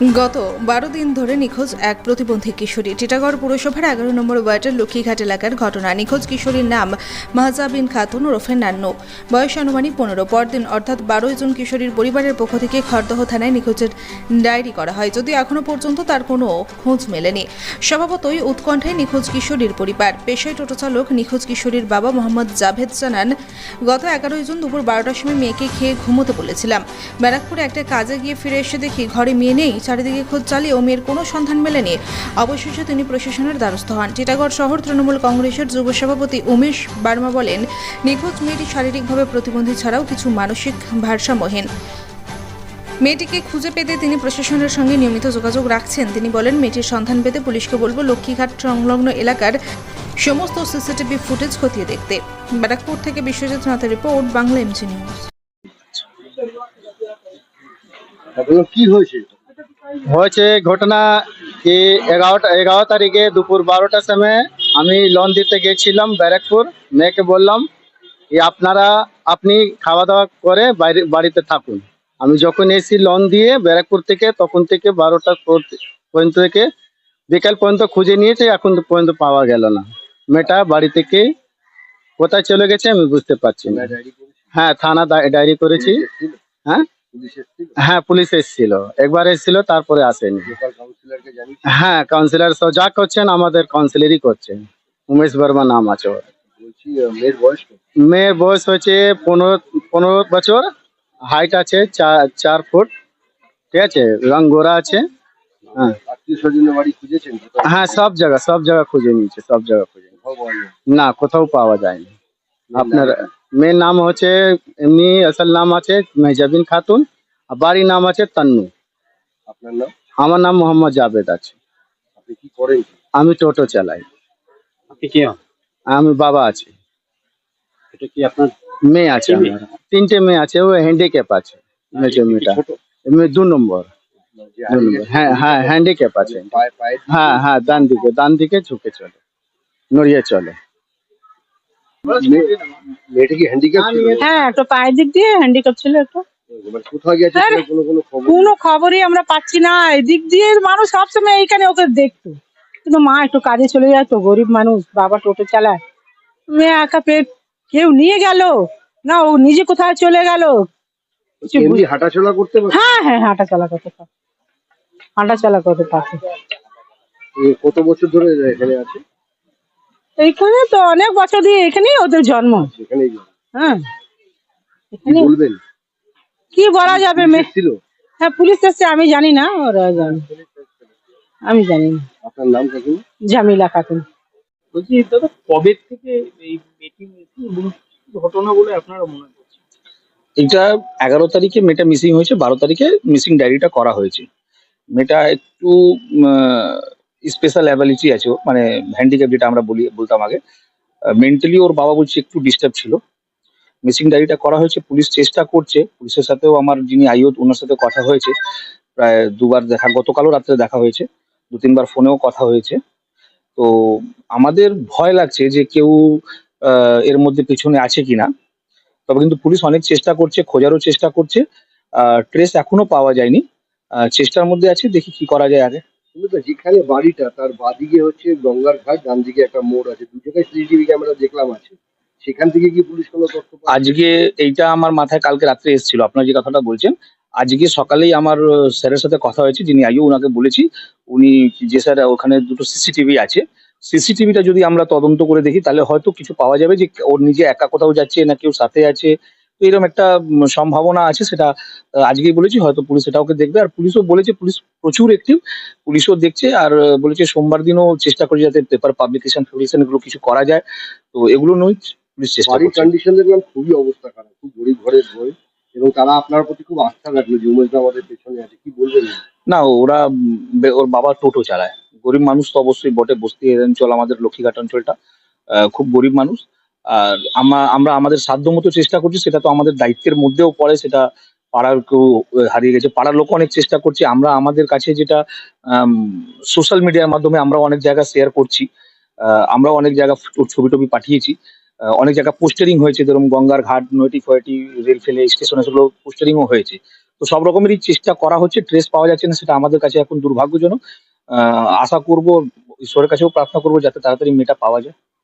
গত বারো দিন ধরে নিখোঁজ এক প্রতিবন্ধী কিশোরী। টিটাগড় পুরসভার এগারো নম্বর ওয়ার্ডের লক্ষ্মীঘাট এলাকার ঘটনা। নিখোঁজ কিশোরীর নাম মাহজাবিন খাতুন ওরফে নান্নু। বয়স আনুমানিক পনেরো। পরদিন অর্থাৎ বারোই জুন কিশোরীর পরিবারের পক্ষ থেকে খড়দহ থানায় নিখোঁজের ডায়েরি করা হয়। যদিও এখনও পর্যন্ত তার কোনো খোঁজ মেলেনি। স্বভাবতই উৎকণ্ঠায় নিখোঁজ কিশোরীর পরিবার। পেশায় টোটো চালক, নিখোঁজ কিশোরীর বাবা মোহাম্মদ জাভেদ জানান, গত এগারোই জুন দুপুর বারোটার সময় মেয়েকে খেয়ে ঘুমোতে বলেছিলাম। ব্যারাকপুরে একটা কাজে গিয়ে ফিরে এসে দেখি ঘরে মেয়ে নেই চারিদিকে খোঁজ চালিয়েও মেয়ের কোনো সন্ধান মেলেনি। অবশেষে তিনি প্রশাসনের দ্বারস্থ হন। টিটাগড় শহর তৃণমূল কংগ্রেসের যুব সভাপতি উমেশ বার্মা বলেন, নিখোঁজ মেয়েটি শারীরিকভাবে প্রতিবন্ধী ছাড়াও কিছু মানসিক ভারসাম্যহীন। মেয়েটিকে খুঁজে পেতে তিনি প্রশাসনের সঙ্গে নিয়মিত যোগাযোগ রাখছেন। তিনি বলেন, মেয়েটির সন্ধান পেতে পুলিশকে বলব, লক্ষ্মীঘাট সংলগ্ন এলাকার সমস্ত সিসিটিভি ফুটেজ খতিয়ে দেখতে। ব্যারাকপুর থেকে বিশ্বজিৎ নাথের রিপোর্ট, বাংলা এমজি নিউজ কি হয়েছে? হয়েছে ঘটনা কি এগারোটা এগারো তারিখে দুপুর বারোটার সময় আমি লোন দিতে গেছিলাম ব্যারাকপুর। মেয়েকে বললাম যে আপনারা আপনি খাওয়া দাওয়া করে বাইরে বাড়িতে থাকুন। আমি যখন এসি লোন দিয়ে ব্যারাকপুর থেকে তখন থেকে বারোটা পর্যন্ত থেকে বিকাল পর্যন্ত খুঁজে নিয়েছে এখন পর্যন্ত পাওয়া গেল না। মেয়েটা বাড়ি থেকে কোথায় চলে গেছে আমি বুঝতে পারছি না। হ্যাঁ থানা ডায়েরি করেছি। হ্যাঁ? হ্যাঁ পুলিশ এসেছিল। একবার এসেছিল তারপরে আসেনি। হ্যাঁ কাউন্সিলর যা করছেন আমাদের কাউন্সিলরই করছেন। উমেশ বর্মা নাম আছে ওর। মেয়ের বয়স হচ্ছে পনেরো পনেরো বছর। হাইট আছে চার চার ফুট। ঠিক আছে? রং গোরা আছে। হ্যাঁ? হ্যাঁ সব জায়গা সব জায়গা খুঁজে নিয়েছে সব জায়গা খুঁজে। না কোথাও পাওয়া যায়নি। আপনার মেয়ের নাম হচ্ছে এমনি আসল নাম আছে মেহজাবিন খাতুন আর বাড়ির নাম আছে তান্নু। আপনার নাম? আমার নাম মোহাম্মদ জাভেদ আছে। আপনি কি করেন? আমি টোটো চালাই। আপনি কে? হন? আমি বাবা আছি। এটা কি আপনার মেয়ে আছে কি মেয়ে? আমার। তিনটে মেয়ে আছে ও হ্যান্ডিক্যাপ আছে। মেয়েছে মেয়েটা। ছোট? মেয়ে দু নম্বর। যে দু নম্বর। হ্যাঁ হ্যাঁ হ্যান্ডিক্যাপ আছে। পায়ে পায়ে হ্যাঁ হ্যাঁ ডান দিকে ডান দিকে ঝুঁকে চলে নড়িয়ে চলে। মেয়েটা কি হ্যান্ডিক্যাপ হ্যাঁ একটা পায়ের দিক দিয়ে হ্যান্ডিক্যাপ ছিল একটা। মানে কোথায় গেছে কোনো কোনো খবর? কোনো খবরই আমরা পাচ্ছি না। এদিক দিয়ে মানুষ সবসময় এইখানে ওকে দেখতো। কিন্তু মা একটু কাজে চলে যায় তো গরিব মানুষ বাবা টোটো চালায়। মেয়ে একা পেট কেউ নিয়ে গেল। না ও নিজে কোথায় চলে গেল? এমনি হাঁটাচলা করতে পারে হ্যাঁ হ্যাঁ হাঁটা চলা করতে পারে হাঁটা চলা করতে পারে কত বছর ধরে এখানে আছে? এইখানে তো অনেক বছর দিয়ে এখানেই ওদের জন্ম। হ্যাঁ। কি এখানে বলবেন? কি বলা যাবে মেয়ে ছিল হ্যাঁ পুলিশ এসছে আমি জানি না ওরা জানি। আমি জানি না। আপনার নাম কাকিমা ঝামেলা খাতুন। বলছি দাদা কবে থেকে এই মিটিং ঘটনা বলে আপনারা মনে করছেন এটা এগারো তারিখে মেয়েটা মিসিং হয়েছে বারো তারিখে মিসিং ডায়েরিটা করা হয়েছে। মেয়েটা একটু স্পেশাল অ্যাবিলিটি আছে মানে হ্যান্ডিক্যাপ যেটা আমরা বলি, বলতাম আগে। মেন্টালি ওর বাবা বলছে একটু ডিস্টার্ব ছিল। মিসিং ডায়েরিটা করা হয়েছে, পুলিশ চেষ্টা করছে। পুলিশের সাথেও আমার যিনি আইও, ওনার সাথে কথা হয়েছে। প্রায় দুবার দেখা, গতকালও রাত্রে দেখা হয়েছে। দু, তিনবার ফোনেও কথা হয়েছে। তো আমাদের ভয় লাগছে যে কেউ এর মধ্যে পিছনে আছে কিনা। তবে কিন্তু পুলিশ অনেক চেষ্টা করছে, খোঁজারও চেষ্টা করছে। ট্রেস এখনও পাওয়া যায়নি। চেষ্টার মধ্যে আছে, দেখি কি করা যায় আগে। যেখানে বাড়িটা, তার বাদিকে হচ্ছে গঙ্গার ঘাট, ডান দিকে একটা মোড় আছে। দু জায়গায় সিসিটিভি ক্যামেরা দেখলাম আছে। সেখান থেকে কি পুলিশ কোনো তথ্য আজকে এইটা আমার মাথায় কালকে রাত্রে এসেছিল। আপনারা যে কথাটা বলছেন, আজকে সকালেই আমার স্যারের সাথে কথা হয়েছে, যিনি আইও ওনাকে বলেছি। উনি, যে স্যার, ওখানে দুটো সিসিটিভি আছে। সিসিটিভিটা যদি আমরা তদন্ত করে দেখি, তাহলে হয়তো কিছু পাওয়া যাবে যে ওর নিজে একা কোথাও যাচ্ছে না কেউ সাথে আছে। তো এরকম একটা সম্ভাবনা আছে সেটা আজকেই বলেছি হয়তো পুলিশ এটা ওকে দেখবে। আর পুলিশও বলেছে পুলিশ প্রচুর অ্যাক্টিভ পুলিশও দেখছে আর বলেছে সোমবার দিনও চেষ্টা করে যাতে পেপার পাবলিকেশন ফাবলিকেশন এগুলো কিছু করা যায়। তো এগুলো নয় পুলিশ চেষ্টা বাড়ির করছে। কন্ডিশন দেখলাম খুবই অবস্থা খারাপ খুব গরিব ঘরের বই এবং তারা আপনার প্রতি খুব আস্থা রাখল যে উমেশ আমাদের পেছনে আছে কি বলবেন? না ওরা ওর বাবা টোটো চালায়। গরিব মানুষ তো অবশ্যই বটে বস্তি অঞ্চল আমাদের লক্ষ্মীঘাট অঞ্চলটা আহ, খুব গরিব মানুষ। আর আমরা আমরা আমাদের সাধ্য মতো চেষ্টা করছি সেটা তো আমাদের দায়িত্বের মধ্যেও পড়ে সেটা পাড়ার কেউ হারিয়ে গেছে। পাড়ার লোক অনেক চেষ্টা করছে। আমরা আমাদের কাছে যেটা সোশ্যাল মিডিয়ার মাধ্যমে আমরা অনেক জায়গা শেয়ার করছি। আহ, আমরাও অনেক জায়গা ছবি টবি পাঠিয়েছি। অনেক জায়গা পোস্টারিং হয়েছে ধরুন গঙ্গার ঘাট নৈটি ফয়টি রেল ফেলে স্টেশনে সেগুলো পোস্টারিংও হয়েছে। তো সব রকমেরই চেষ্টা করা হচ্ছে ট্রেস পাওয়া যাচ্ছে না সেটা আমাদের কাছে এখন দুর্ভাগ্যজনক। আশা করব ঈশ্বরের কাছেও প্রার্থনা করব যাতে তাড়াতাড়ি মেয়েটা পাওয়া যায়।